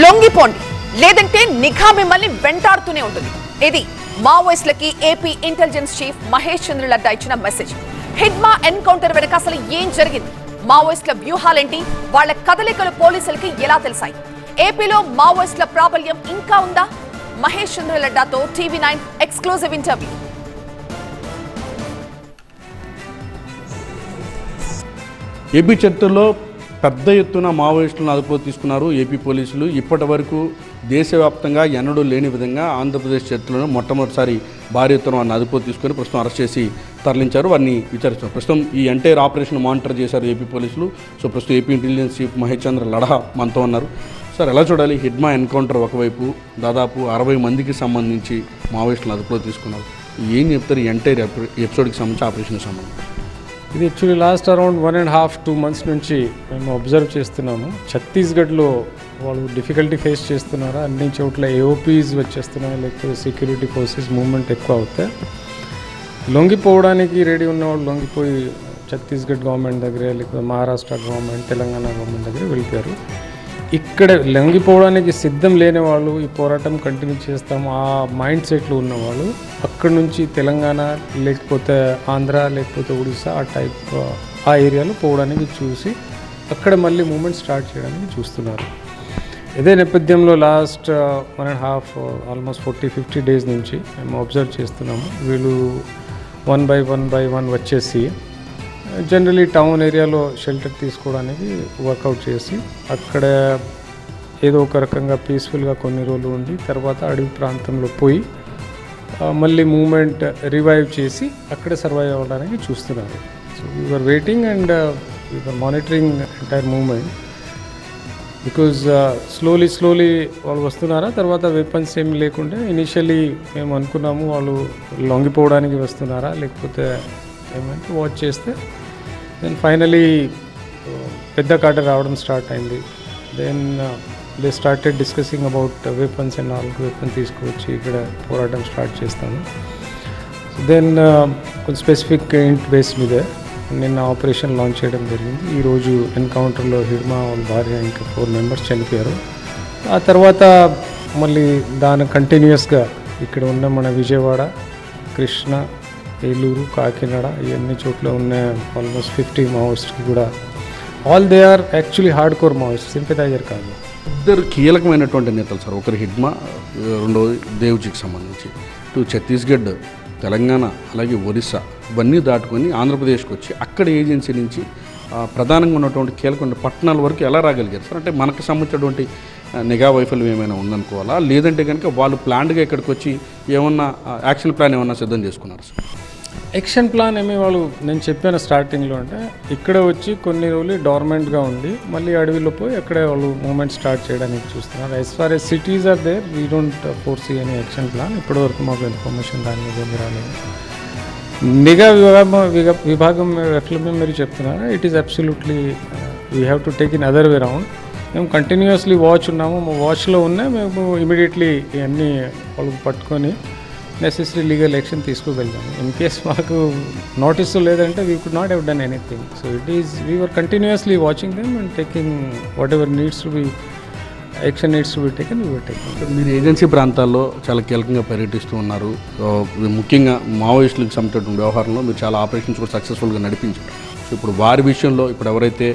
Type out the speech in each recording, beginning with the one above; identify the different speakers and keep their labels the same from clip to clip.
Speaker 1: లొంగిపోండి. లేదంటే నిఘా మిమ్మల్ని వెంటాడుతూనే ఉంటుంది. ఇది మావోయిస్టులకి AP intelligence chief Mahesh Chandra Ladda ఇచ్చిన మెసేజ్. హిడ్మా ఎన్కౌంటర్ వెనక అసలు ఏం జరిగింది? మావోయిస్టుల వ్యూహాలేంటి? వాళ్ళ కదలికలు పోలీసులకి ఎలా తెలిసాయి? ఏపీలో మావోయిస్టుల ప్రాబల్యం ఇంకా ఉందా? Mahesh Chandra లడ్డాతో TV nine exclusive interview.
Speaker 2: AP చరిత్రలో పెద్ద ఎత్తున మావోయిస్టులను అదుపులో తీసుకున్నారు ఏపీ పోలీసులు. ఇప్పటి వరకు దేశవ్యాప్తంగా ఎన్నడూ లేని విధంగా ఆంధ్రప్రదేశ్ చేతులను మొట్టమొదటిసారి భారీ ఎత్తున వారిని అదుపులో తీసుకొని ప్రస్తుతం అరెస్ట్ చేసి తరలించారు. వారిని విచారిస్తున్నారు. ప్రస్తుతం ఈ ఎంటైర్ ఆపరేషన్ మానిటర్ చేశారు ఏపీ పోలీసులు. సో ప్రస్తుతం AP intelligence chief Mahesh Chandra Ladha మనతో ఉన్నారు. సార్ ఎలా చూడాలి? హిడ్మా ఎన్కౌంటర్ ఒకవైపు దాదాపు అరవై మందికి సంబంధించి మావోయిస్టులను అదుపులో తీసుకున్నారు. ఏం చెప్తారు ఎంటైర్ ఎపిసోడ్కి సంబంధించి ఆపరేషన్కి సంబంధించి?
Speaker 3: ఇది actually last around one and half two months నుంచి మేము అబ్జర్వ్ చేస్తున్నాము. ఛత్తీస్గఢ్లో వాళ్ళు డిఫికల్టీ ఫేస్ చేస్తున్నారా? అన్ని చోట్ల ఏఓపీస్ వచ్చేస్తున్నాయి? లేకపోతే సెక్యూరిటీ ఫోర్సెస్ మూవ్మెంట్ ఎక్కువ అవుతాయి లొంగిపోవడానికి రెడీ ఉన్నవాళ్ళు లొంగిపోయి ఛత్తీస్గఢ్ గవర్నమెంట్ దగ్గర లేకపోతే మహారాష్ట్ర గవర్నమెంట్ తెలంగాణ గవర్నమెంట్ దగ్గర వెళ్తారు ఇక్కడ లొంగిపోవడానికి సిద్ధం లేని వాళ్ళు ఈ పోరాటం కంటిన్యూ చేస్తాము. ఆ మైండ్ సెట్లో ఉన్నవాళ్ళు అక్కడి నుంచి తెలంగాణ లేకపోతే ఆంధ్ర లేకపోతే ఒడిశా ఆ టైప్ ఆ ఏరియాలో పోవడానికి చూసి అక్కడ మళ్ళీ మూమెంట్ స్టార్ట్ చేయడానికి చూస్తున్నారు. ఇదే నేపథ్యంలో last one and half almost forty fifty days నుంచి మేము అబ్జర్వ్ చేస్తున్నాము. వీళ్ళు one by one by one వచ్చేసి జనరలీ టౌన్ ఏరియాలో షెల్టర్ తీసుకోవడానికి వర్కౌట్ చేసి అక్కడ ఏదో ఒక రకంగా పీస్ఫుల్గా కొన్ని రోజులు ఉండి తర్వాత అడవి ప్రాంతంలో పోయి మళ్ళీ మూమెంట్ రివైవ్ చేసి అక్కడ సర్వైవ్ అవ్వడానికి చూస్తున్నారు. So you're waiting and you're monitoring entire movement because slowly slowly వాళ్ళు వస్తున్నారా తర్వాత వెపన్స్ ఏమి లేకుండా ఇనిషియలీ మేము అనుకున్నాము వాళ్ళు లొంగిపోవడానికి వస్తున్నారా లేకపోతే ఏమంటే వాచ్ చేస్తే దెన్ ఫైనలీ పెద్ద కాటర్ రావడం స్టార్ట్ అయింది. Then they started discussing about weapons and నాలుగు వెపన్ తీసుకువచ్చి ఇక్కడ పోరాటం స్టార్ట్ చేస్తాను దెన్ కొంచెం స్పెసిఫిక్ ఇంట్ బేస్ మీద నిన్న ఆపరేషన్ లాంచ్ చేయడం జరిగింది. ఈరోజు ఎన్కౌంటర్లో హిడ్మా వాళ్ళ భార్య ఇంకా ఫోర్ మెంబర్స్ చనిపోయారు. ఆ తర్వాత మళ్ళీ దాని కంటిన్యూస్గా ఇక్కడ ఉన్న మన విజయవాడ కృష్ణ ఏలూరు కాకినాడ ఇవన్నీ చోట్ల ఉన్న ఆల్మోస్ట్ ఫిఫ్టీ మావోయిస్ట్కి కూడా all they are actually hardcore Maoist sympathizer కాదు.
Speaker 2: ఇద్దరు కీలకమైనటువంటి నేతలు సార్. ఒకరు హిడ్మా రెండోది దేవ్జీకి సంబంధించి. ఇటు ఛత్తీస్గఢ్ తెలంగాణ అలాగే ఒరిస్సా ఇవన్నీ దాటుకొని ఆంధ్రప్రదేశ్కి వచ్చి అక్కడ ఏజెన్సీ నుంచి ప్రధానంగా ఉన్నటువంటి కీలకమైన పట్టణాల వరకు ఎలా రాగలిగారు సార్? అంటే మనకు సంబంధించినటువంటి నిఘా వైఫల్యం ఏమైనా ఉందనుకోవాలా? లేదంటే కనుక వాళ్ళు ప్లాన్గా ఇక్కడికి వచ్చి ఏమన్నా యాక్షన్ ప్లాన్ ఏమన్నా సిద్ధం చేసుకున్నారు సార్?
Speaker 3: యాక్షన్ ప్లాన్ ఏమి వాళ్ళు నేను చెప్పాను స్టార్టింగ్లో అంటే ఇక్కడ వచ్చి కొన్ని రోజులు డోర్మెంట్గా ఉండి మళ్ళీ అడవిలో పోయి అక్కడే వాళ్ళు మూమెంట్ స్టార్ట్ చేయడానికి చూస్తున్నారు. As far as cities are there we don't force any action plan. ఇప్పటివరకు మాకు ఇన్ఫర్మేషన్ దాని మీద ఏమి రాలేదు. నిఘా విభాగం విభాగం ఎట్లా మీరు చెప్తున్నారా. It is absolutely we have to take in other way round మేము కంటిన్యూస్లీ వాచ్ ఉన్నాము. మా వాచ్లో ఉన్నా మేము ఇమీడియట్లీ ఇవన్నీ వాళ్ళకి పట్టుకొని నెసెసరీ లీగల్ యాక్షన్ తీసుకువెళ్దాము ఇన్ కేస్ మాకు నోటీసు లేదంటే we could not have done anything so it is we're continuously watching them and taking whatever needs to be action needs to be taken we taking
Speaker 2: మీరు agency ప్రాంతాల్లో చాలా కీలకంగా పర్యటిస్తూ ఉన్నారు. ముఖ్యంగా మావోయిస్టులకు సంబంధించిన వ్యవహారంలో మీరు చాలా ఆపరేషన్స్ కూడా సక్సెస్ఫుల్గా నడిపించారు. సో ఇప్పుడు వారి విషయంలో ఇప్పుడు ఎవరైతే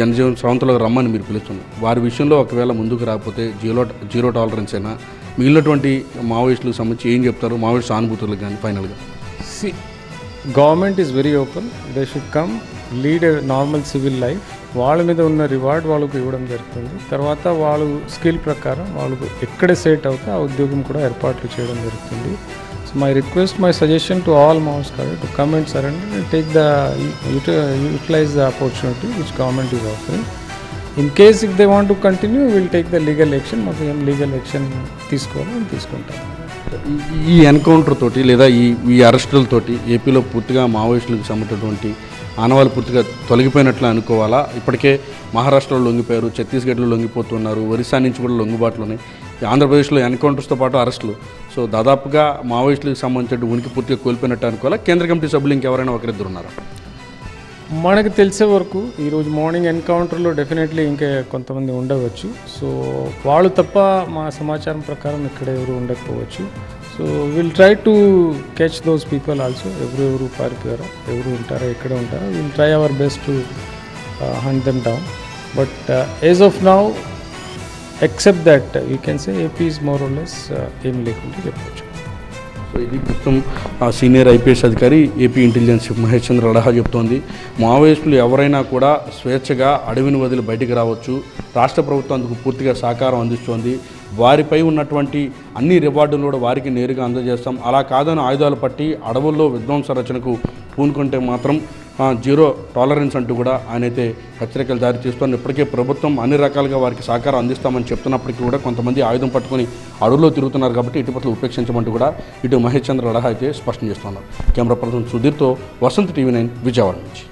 Speaker 2: జనజీవన్ స్రవంతులకు రమ్మని మీరు పిలుస్తున్నారు వారి విషయంలో ఒకవేళ ముందుకు రాకపోతే జీరో జీరో టాలరెన్స్ అయినా మిగిలినటువంటి మావోయిస్టులకు సంబంధించి ఏం చెప్తారు? మావోయిస్ట్ సానుభూతులకు కానీ ఫైనల్గా.
Speaker 3: See government is very open. They should come lead normal civil life వాళ్ళ మీద ఉన్న రివార్డ్ వాళ్ళకు ఇవ్వడం జరుగుతుంది. తర్వాత వాళ్ళు స్కిల్ ప్రకారం వాళ్ళకు ఎక్కడ సెట్ అవుతే ఆ ఉద్యోగం కూడా ఏర్పాట్లు చేయడం జరుగుతుంది. So my request my suggestion to all mouse కాదు to come and surrender take the utilize the opportunity which government is offering in case if they want to continue will take the legal action మాకు ఏం legal action తీసుకోవాలి తీసుకుంటాం.
Speaker 2: ఈ- encounter తోటి లేదా ఈ ఈ అరెస్టులతోటి ఏపీలో పూర్తిగా మావోయిస్టులకు సంబంధించినటువంటి ఆనవాళ్ళు పూర్తిగా తొలగిపోయినట్లు అనుకోవాలా? ఇప్పటికే మహారాష్ట్రలో లొంగిపోయారు ఛత్తీస్గఢ్లో లొంగిపోతున్నారు ఒరిస్సా నుంచి కూడా లొంగుబాట్లు ఉన్నాయి. ఈ ఆంధ్రప్రదేశ్లో ఎన్కౌంటర్స్తో పాటు అరెస్టులు. సో దాదాపుగా మావోయిస్టులకు సంబంధించిన ఉనికి పూర్తిగా కోల్పోయినట్టు అనుకోవాలా? కేంద్ర కమిటీ సభ్యులు ఇంకెవరైనా ఒకరిద్దరు ఉన్నారా?
Speaker 3: మనకు తెలిసే వరకు ఈరోజు మార్నింగ్ ఎన్కౌంటర్లో డెఫినెట్లీ ఇంకా కొంతమంది ఉండవచ్చు. సో వాళ్ళు తప్ప మా సమాచారం ప్రకారం ఇక్కడ ఎవరు ఉండకపోవచ్చు. So will try to catch those people also ఎవరు ఎవరు పారిపోయారో ఎవరు ఉంటారో ఎక్కడ ఉంటారో will try our best to hunt them down but as of now except that you can say AP is more less ఏం లేకుండా చెప్పవచ్చు.
Speaker 2: ఇది ప్రస్తుతం ఆ సీనియర్ ఐపీఎస్ అధికారి ఏపీ ఇంటెలిజెన్స్ మహేష్ చంద్ర రడహా చెప్తోంది. మావోయిస్టులు ఎవరైనా కూడా స్వేచ్ఛగా అడవిని వదిలి బయటికి రావచ్చు. రాష్ట్ర ప్రభుత్వం అందుకు పూర్తిగా సహకారం అందిస్తోంది. వారిపై ఉన్నటువంటి అన్ని రివార్డులు కూడా వారికి నేరుగా అందజేస్తాం. అలా కాదని ఆయుధాలు పట్టి అడవుల్లో విధ్వంస రచనకు పూనుకుంటే మాత్రం జీరో టాలరెన్స్ అంటూ కూడా ఆయన అయితే హెచ్చరికలు జారీ చేస్తున్నారు. ఇప్పటికే ప్రభుత్వం అన్ని రకాలుగా వారికి సహకారం అందిస్తామని చెప్తున్నప్పటికీ కూడా కొంతమంది ఆయుధం పట్టుకొని అడవుల్లో తిరుగుతున్నారు కాబట్టి ఇటు పట్ల ఉపేక్షించమంటూ కూడా ఇటు మహేష్ చంద్ర లడహా అయితే స్పష్టం చేస్తున్నారు. కెమెరా పర్సన్ సుధీర్తో వసంత్ టీవీ నైన్ విజయవాడ నుంచి.